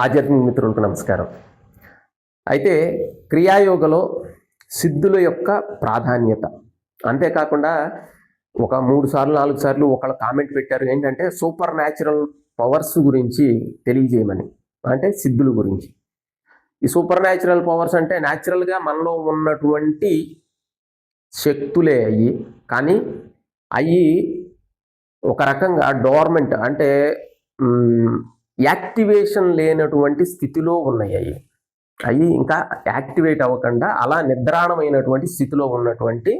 ఆధ్యాత్మిక మిత్రులకు నమస్కారం. అయితే క్రియాయోగలో సిద్ధుల యొక్క ప్రాధాన్యత. అంతేకాకుండా ఒక మూడు సార్లు నాలుగు సార్లు ఒకళ్ళు కామెంట్ పెట్టారు. ఏంటంటే సూపర్ న్యాచురల్ పవర్స్ గురించి తెలియజేయమని. అంటే సిద్ధుల గురించి. ఈ సూపర్ న్యాచురల్ పవర్స్ అంటే న్యాచురల్గా మనలో ఉన్నటువంటి శక్తులే అయ్యి కానీ అవి ఒక రకంగా డోర్మెంట్ అంటే యాక్టివేషన్ లేనటువంటి స్థితిలో ఉన్నాయి అవి. అవి ఇంకా యాక్టివేట్ అవ్వకుండా అలా నిద్రాణమైనటువంటి స్థితిలో ఉన్నటువంటి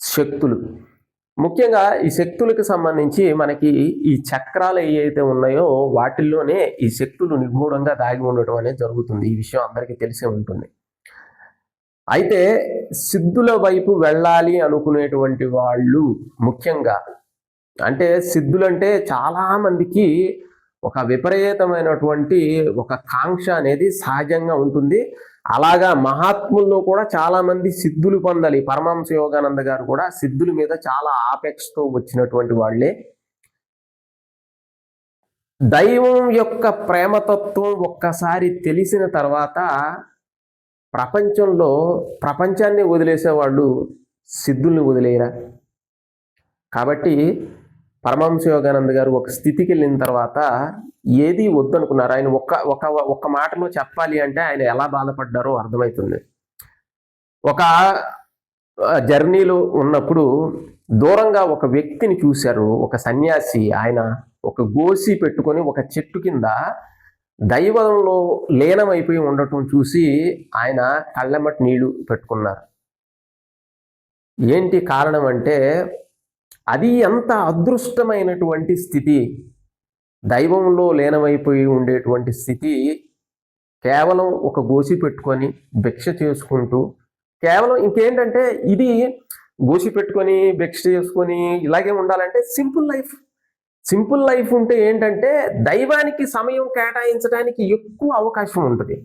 శక్తులు. ముఖ్యంగా ఈ శక్తులకు సంబంధించి మనకి ఈ చక్రాలు ఏవైతే ఉన్నాయో వాటిల్లోనే ఈ శక్తులు నిగూఢంగా దాగి ఉండటం అనేది జరుగుతుంది. ఈ విషయం అందరికీ తెలిసే ఉంటుంది. అయితే సిద్ధుల వైపు వెళ్ళాలి అనుకునేటువంటి వాళ్ళు ముఖ్యంగా. అంటే సిద్ధులంటే చాలామందికి ఒక విపరీతమైనటువంటి ఒక కాంక్ష అనేది సహజంగా ఉంటుంది. అలాగా మహాత్ముల్లో కూడా చాలామంది సిద్ధులు పొందాలి. పరమహంస యోగానంద గారు కూడా సిద్ధుల మీద చాలా ఆపేక్షతో వచ్చినటువంటి వాళ్ళే. దైవం యొక్క ప్రేమతత్వం ఒక్కసారి తెలిసిన తర్వాత ప్రపంచంలో ప్రపంచాన్ని వదిలేసేవాళ్ళు సిద్ధుల్ని వదిలేయరా? కాబట్టి పరమహంస యోగానంద గారు ఒక స్థితికి వెళ్ళిన తర్వాత ఏది వద్దనుకున్నారు? ఆయన ఒక్క ఒక ఒక్క మాటలో చెప్పాలి అంటే ఆయన ఎలా బాధపడ్డారో అర్థమవుతుంది ఒక జర్నీలో ఉన్నప్పుడు దూరంగా ఒక వ్యక్తిని చూశారు. ఒక సన్యాసి ఆయన ఒక గోసి పెట్టుకొని ఒక చెట్టు కింద దైవంలో లీనమైపోయి ఉండటం చూసి ఆయన కళ్ళెమ్మటి నీళ్ళు పెట్టుకున్నారు. ఏంటి కారణం అంటే అది ఎంత అదృష్టమైనటువంటి స్థితి? దైవంలో లీనమైపోయి ఉండేటువంటి స్థితి కేవలం ఒక గోసి పెట్టుకొని భిక్ష చేసుకుంటూ కేవలం ఇంకేంటంటే ఇది గోసి పెట్టుకొని భిక్ష చేసుకొని ఇలాగే ఉండాలంటే సింపుల్ లైఫ్. సింపుల్ లైఫ్ ఉంటే ఏంటంటే దైవానికి సమయం కేటాయించడానికి ఎక్కువ అవకాశం ఉంటుంది.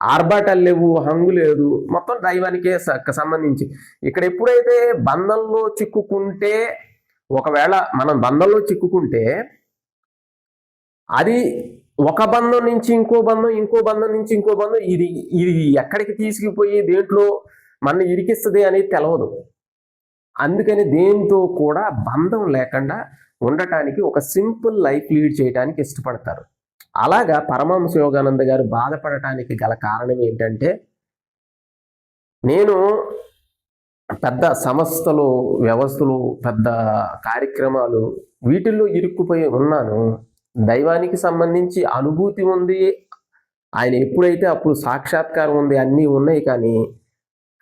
ఆర్భాటాలు లేవు హంగు లేదు. మొత్తం దైవానికే సంబంధించి. ఇక్కడ ఎప్పుడైతే బంధంలో చిక్కుకుంటే ఒకవేళ మనం బంధంలో చిక్కుకుంటే అది ఒక బంధం నుంచి ఇంకో బంధం ఇంకో బంధం నుంచి ఇంకో బంధం ఇది ఇది ఎక్కడికి తీసుకుపోయి దేంట్లో మన ఇరికిస్తుంది అనేది తెలవదు. అందుకని దేంతో కూడా బంధం లేకుండా ఉండటానికి ఒక సింపుల్ లైఫ్ లీడ్ చేయడానికి ఇష్టపడతారు. అలాగా పరమహంస యోగానంద గారు బాధపడటానికి గల కారణం ఏంటంటే నేను పెద్ద సంస్థలు వ్యవస్థలు పెద్ద కార్యక్రమాలు వీటిల్లో ఇరుక్కుపోయి ఉన్నాను. దైవానికి సంబంధించి అనుభూతి ఉంది. ఆయన ఎప్పుడైతే అప్పుడు సాక్షాత్కారం ఉంది అన్నీ ఉన్నాయి కానీ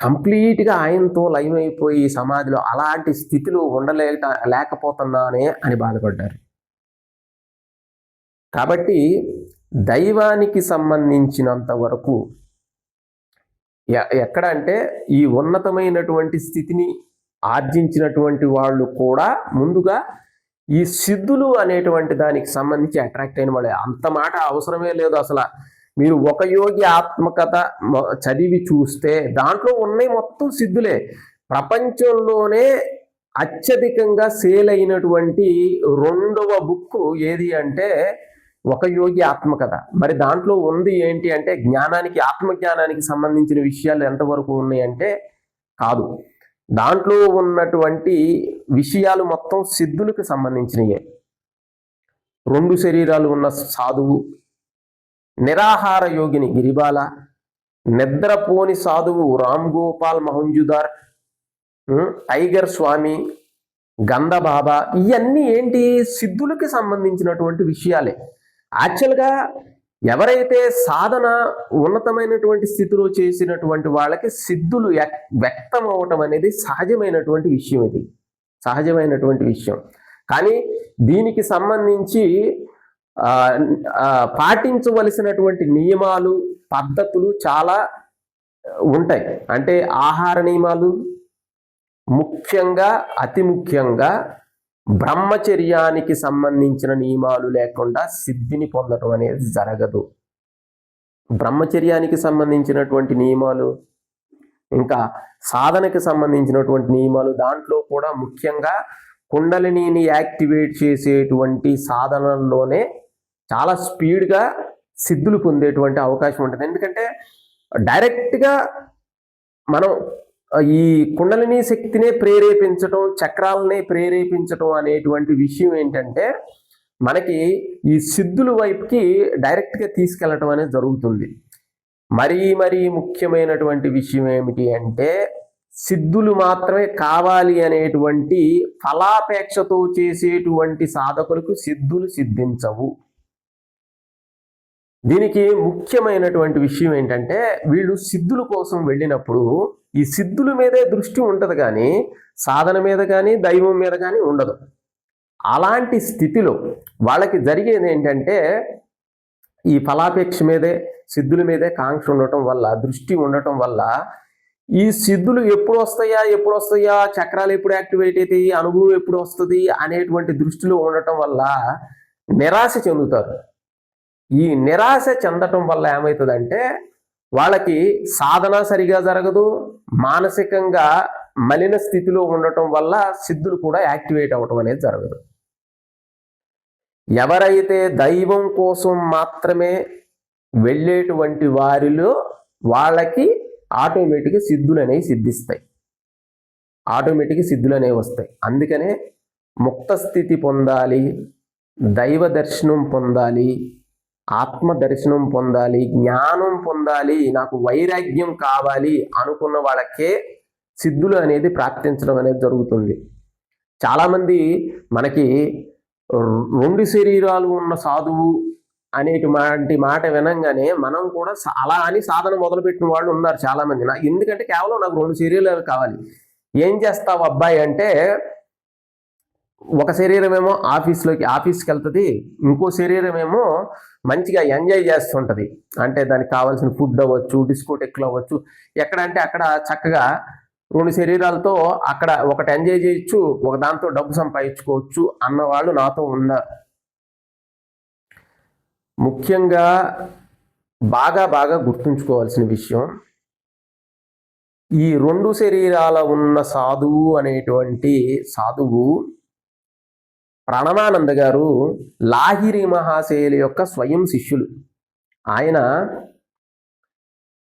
కంప్లీట్గా ఆయనతో లయమైపోయి అయిపోయి సమాధిలో అలాంటి స్థితిలో ఉండలేక లేకపోతున్నానే అని బాధపడ్డారు. కాబట్టి దైవానికి సంబంధించినంత వరకు ఎ- ఎక్కడ అంటే ఈ ఉన్నతమైనటువంటి స్థితిని ఆర్జించినటువంటి వాళ్ళు కూడా ముందుగా ఈ సిద్ధులు అనేటువంటి దానికి సంబంధించి అట్రాక్ట్ అయిన వాళ్ళే. అంత మాట అవసరమే లేదు అసలు. మీరు ఒక యోగి ఆత్మకథ చదివి చూస్తే దాంట్లో ఉన్నాయి మొత్తం సిద్ధులే. ప్రపంచంలోనే అత్యధికంగా సేల్ అయినటువంటి రెండవ బుక్ ఏది అంటే ఒక యోగి ఆత్మకథ. మరి దాంట్లో ఉంది ఏంటి అంటే జ్ఞానానికి ఆత్మజ్ఞానానికి సంబంధించిన విషయాలు ఎంతవరకు ఉన్నాయంటే కాదు. దాంట్లో ఉన్నటువంటి విషయాలు మొత్తం సిద్ధులకు సంబంధించినయే. రెండు శరీరాలు ఉన్న సాధువు నిరాహార యోగిని గిరిబాల నిద్రపోని సాధువు రామ్ గోపాల్ మహంజుదార్ టైగర్ స్వామి గంధబాబా ఇవన్నీ ఏంటి? సిద్ధులకి సంబంధించినటువంటి విషయాలే. యాక్చువల్గా ఎవరైతే సాధన ఉన్నతమైనటువంటి స్థితిలో చేసినటువంటి వాళ్ళకి సిద్ధులు వ్యక్తం అవటం అనేది సహజమైనటువంటి విషయం ఇది. సహజమైనటువంటి విషయం. కానీ దీనికి సంబంధించి పాటించవలసినటువంటి నియమాలు పద్ధతులు చాలా ఉంటాయి. అంటే ఆహార నియమాలు ముఖ్యంగా అతి ముఖ్యంగా బ్రహ్మచర్యానికి సంబంధించిన నియమాలు లేకుండా సిద్ధిని పొందడం అనేది జరగదు. బ్రహ్మచర్యానికి సంబంధించినటువంటి నియమాలు ఇంకా సాధనకి సంబంధించినటువంటి నియమాలు దాంట్లో కూడా ముఖ్యంగా కుండలిని యాక్టివేట్ చేసేటువంటి సాధనల్లోనే చాలా స్పీడ్గా సిద్ధులు పొందేటువంటి అవకాశం ఉంటుంది. ఎందుకంటే డైరెక్ట్గా మనం ఈ కుండలిని శక్తినే ప్రేరేపించటం చక్రాలనే ప్రేరేపించటం అనేటువంటి విషయం ఏంటంటే మనకి ఈ సిద్ధుల వైపుకి డైరెక్ట్గా తీసుకెళ్ళటం అనేది జరుగుతుంది. మరీ మరీ ముఖ్యమైనటువంటి విషయం ఏమిటి అంటే సిద్ధులు మాత్రమే కావాలి అనేటువంటి ఫలాపేక్షతో చేసేటువంటి సాధకులకు సిద్ధులు సిద్ధించవు. దీనికి ముఖ్యమైనటువంటి విషయం ఏంటంటే వీళ్ళు సిద్ధుల కోసం వెళ్ళినప్పుడు ఈ సిద్ధుల మీదే దృష్టి ఉంటుంది కానీ సాధన మీద కానీ దైవం మీద కానీ ఉండదు. అలాంటి స్థితిలో వాళ్ళకి జరిగేది ఏంటంటే ఈ ఫలాపేక్ష మీదే సిద్ధుల మీదే కాంక్ష ఉండటం వల్ల దృష్టి ఉండటం వల్ల ఈ సిద్ధులు ఎప్పుడు వస్తాయా ఎప్పుడు వస్తాయా చక్రాలు ఎప్పుడు యాక్టివేట్ అవుతాయి అనుభవం ఎప్పుడు వస్తుంది అనేటువంటి దృష్టిలో ఉండటం వల్ల నిరాశ చెందుతారు. ఈ నిరాశ చెందటం వల్ల ఏమవుతుందంటే వాళ్ళకి సాధన సరిగా జరగదు మానసికంగా మలిన స్థితిలో ఉండటం వల్ల సిద్ధులు కూడా యాక్టివేట్ అవ్వటం అనేది జరగదు. ఎవరైతే దైవం కోసం మాత్రమే వెళ్ళేటువంటి వారిలో వాళ్ళకి ఆటోమేటిక్గా సిద్ధులు అనేవి సిద్ధిస్తాయి. ఆటోమేటిక్గా సిద్ధులు అనేవి వస్తాయి. అందుకనే ముక్త స్థితి పొందాలి దైవ దర్శనం పొందాలి ఆత్మ దర్శనం పొందాలి జ్ఞానం పొందాలి నాకు వైరాగ్యం కావాలి అనుకున్న వాళ్ళకే సిద్ధులు అనేది ప్రార్థించడం అనేది జరుగుతుంది. చాలామంది మనకి రెండు శరీరాలు ఉన్న సాధువు అనేటువంటి మాట వినంగానే మనం కూడా అలా అని సాధన మొదలుపెట్టిన వాళ్ళు ఉన్నారు చాలామంది. నా ఎందుకంటే కేవలం నాకు రెండు శరీరాలు కావాలి. ఏం చేస్తావు అబ్బాయి అంటే ఒక శరీరం ఏమో ఆఫీస్లోకి ఆఫీస్కి వెళ్తుంది ఇంకో శరీరం ఏమో మంచిగా ఎంజాయ్ చేస్తుంటుంది. అంటే దానికి కావాల్సిన ఫుడ్ అవ్వచ్చు డిస్కోటెక్లు అవ్వచ్చు ఎక్కడ అంటే అక్కడ చక్కగా రెండు శరీరాలతో అక్కడ ఒకటి ఎంజాయ్ చేయొచ్చు ఒక దాంతో డబ్బు సంపాదించుకోవచ్చు అన్నవాళ్ళు నాతో ఉన్నారు ముఖ్యంగా బాగా బాగా గుర్తుంచుకోవాల్సిన విషయం ఈ రెండు శరీరాల ఉన్న సాధువు అనేటువంటి సాధువు ప్రణమానంద గారు లాహిరి మహాశయుల యొక్క స్వయం శిష్యులు. ఆయన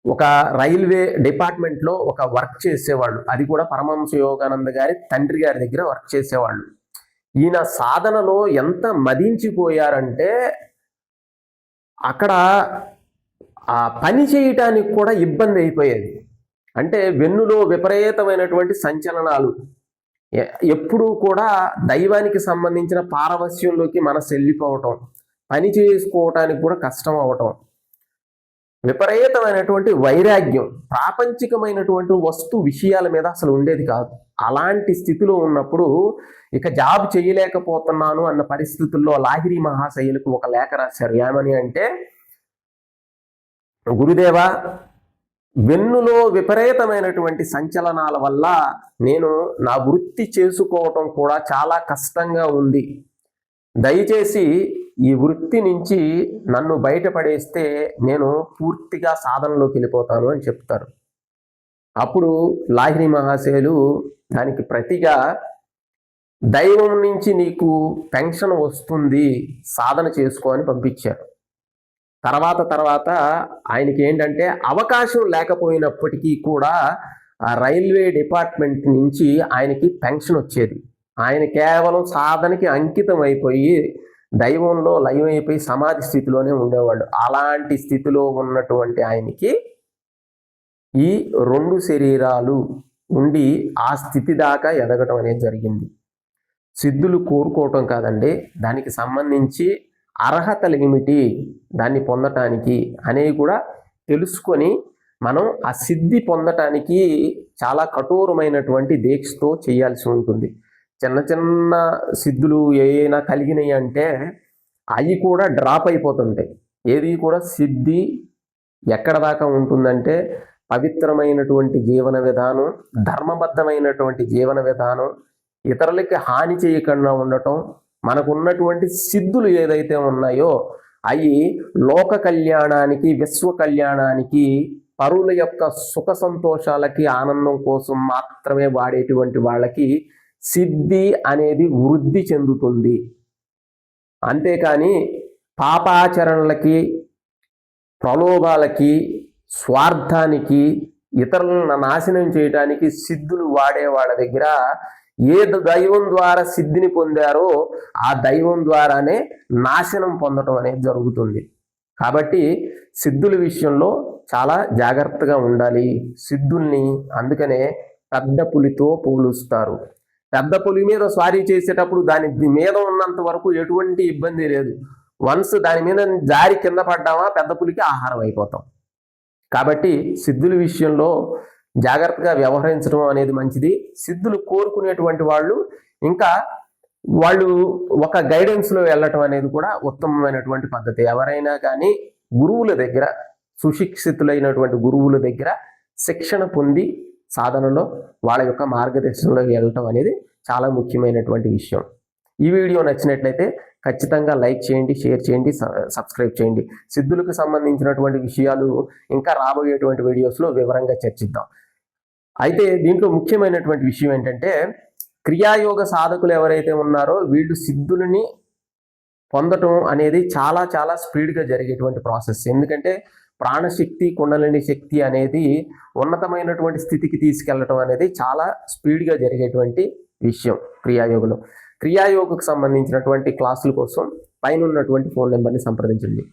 ఒక రైల్వే డిపార్ట్మెంట్లో ఒక వర్క్ చేసేవాళ్ళు. అది కూడా పరమహంస యోగానంద గారి తండ్రి గారి దగ్గర వర్క్ చేసేవాళ్ళు. ఈయన సాధనలో ఎంత మదించిపోయారంటే అక్కడ ఆ పని చేయటానికి కూడా ఇబ్బంది అయిపోయేది. అంటే వెన్నులో విపరీతమైనటువంటి సంచలనాలు ఎప్పుడూ కూడా దైవానికి సంబంధించిన పారవస్యంలోకి మనసు వెళ్ళిపోవటం పని చేసుకోవటానికి కూడా కష్టం అవటం విపరీతమైనటువంటి వైరాగ్యం ప్రాపంచికమైనటువంటి వస్తు విషయాల మీద అసలు ఉండేది కాదు. అలాంటి స్థితిలో ఉన్నప్పుడు ఇక జాబ్ చేయలేకపోతున్నాను అన్న పరిస్థితుల్లో లాహిరి మహాశైలకు ఒక లేఖ రాశారు. ఏమని అంటే గురుదేవ వెన్నులో విపరీతమైనటువంటి సంచలనాల వల్ల నేను నా వృత్తి చేసుకోవటం కూడా చాలా కష్టంగా ఉంది. దయచేసి ఈ వృత్తి నుంచి నన్ను బయటపడేస్తే నేను పూర్తిగా సాధనలోకి వెళ్ళిపోతాను అని చెప్తారు. అప్పుడు లాహిరి మహాశయులు దానికి ప్రతిగా దైవం నుంచి నీకు పెన్షన్ వస్తుంది సాధన చేసుకో అని పంపించారు. తర్వాత తర్వాత ఆయనకి ఏంటంటే అవకాశం లేకపోయినప్పటికీ కూడా రైల్వే డిపార్ట్మెంట్ నుంచి ఆయనకి పెన్షన్ వచ్చేది. ఆయన కేవలం సాధనకి అంకితం అయిపోయి దైవంలో లయమైపోయి సమాధి స్థితిలోనే ఉండేవాళ్ళు అలాంటి స్థితిలో ఉన్నటువంటి ఆయనకి ఈ రెండు శరీరాలు ఉండి ఆ స్థితి దాకా ఎదగటం అనేది జరిగింది. సిద్ధులు కోరుకోవటం కాదండి. దానికి సంబంధించి అర్హతలు ఏమిటి? దాన్ని పొందటానికి అనేవి కూడా తెలుసుకొని మనం ఆ సిద్ధి పొందటానికి చాలా కఠోరమైనటువంటి దీక్షతో చేయాల్సి ఉంటుంది. చిన్న చిన్న సిద్ధులు ఏమైనా కలిగినాయి అంటే అవి కూడా డ్రాప్ అయిపోతుంటాయి. ఏది కూడా సిద్ధి ఎక్కడ దాకా ఉంటుందంటే పవిత్రమైనటువంటి జీవన విధానం ధర్మబద్ధమైనటువంటి జీవన విధానం ఇతరులకి హాని చేయకుండా ఉండటం మనకు ఉన్నటువంటి సిద్ధులు ఏదైతే ఉన్నాయో అవి లోక కళ్యాణానికి విశ్వ కళ్యాణానికి పరుల యొక్క సుఖ సంతోషాలకి ఆనందం కోసం మాత్రమే వాడేటువంటి వాళ్ళకి సిద్ధి అనేది వృద్ధి చెందుతుంది. అంతేకాని పాపాచరణలకి ప్రలోభాలకి స్వార్థానికి ఇతరులను నాశనం చేయడానికి సిద్ధులు వాడే వాళ్ళ దగ్గర ఏ దైవం ద్వారా సిద్ధిని పొందారో ఆ దైవం ద్వారానే నాశనం పొందటం అనేది జరుగుతుంది. కాబట్టి సిద్ధుల విషయంలో చాలా జాగ్రత్తగా ఉండాలి. సిద్ధుల్ని అందుకనే పెద్ద పులితో పోలుస్తారు. పెద్ద పులి మీద స్వారీ చేసేటప్పుడు దాని మీద ఉన్నంత వరకు ఎటువంటి ఇబ్బంది లేదు. వన్స్ దాని మీద జారి కింద పడ్డామా పెద్ద పులికి ఆహారం అయిపోతాం. కాబట్టి సిద్ధుల విషయంలో జాగ్రత్తగా వ్యవహరించడం అనేది మంచిది. సిద్ధులు కోరుకునేటువంటి వాళ్ళు ఇంకా వాళ్ళు ఒక గైడెన్స్లో వెళ్ళటం అనేది కూడా ఉత్తమమైనటువంటి పద్ధతి. ఎవరైనా కానీ గురువుల దగ్గర సుశిక్షితులైనటువంటి గురువుల దగ్గర శిక్షణ పొంది సాధనలో వాళ్ళ యొక్క మార్గదర్శనంలో వెళ్ళటం అనేది చాలా ముఖ్యమైనటువంటి విషయం. ఈ వీడియో నచ్చినట్లయితే ఖచ్చితంగా లైక్ చేయండి షేర్ చేయండి సబ్స్క్రైబ్ చేయండి. సిద్ధులకు సంబంధించినటువంటి విషయాలు ఇంకా రాబోయేటువంటి వీడియోస్లో వివరంగా చర్చిద్దాం. అయితే దీంట్లో ముఖ్యమైనటువంటి విషయం ఏంటంటే క్రియాయోగ సాధకులు ఎవరైతే ఉన్నారో వీళ్ళు సిద్ధులని పొందటం అనేది చాలా చాలా స్పీడ్గా జరిగేటువంటి ప్రాసెస్. ఎందుకంటే ప్రాణశక్తి కుండలిని శక్తి అనేది ఉన్నతమైనటువంటి స్థితికి తీసుకెళ్ళటం అనేది చాలా స్పీడ్గా జరిగేటువంటి విషయం క్రియాయోగలో. క్రియాయోగకు సంబంధించినటువంటి క్లాసుల కోసం పైన ఉన్నటువంటి ఫోన్ నెంబర్ని సంప్రదించండి.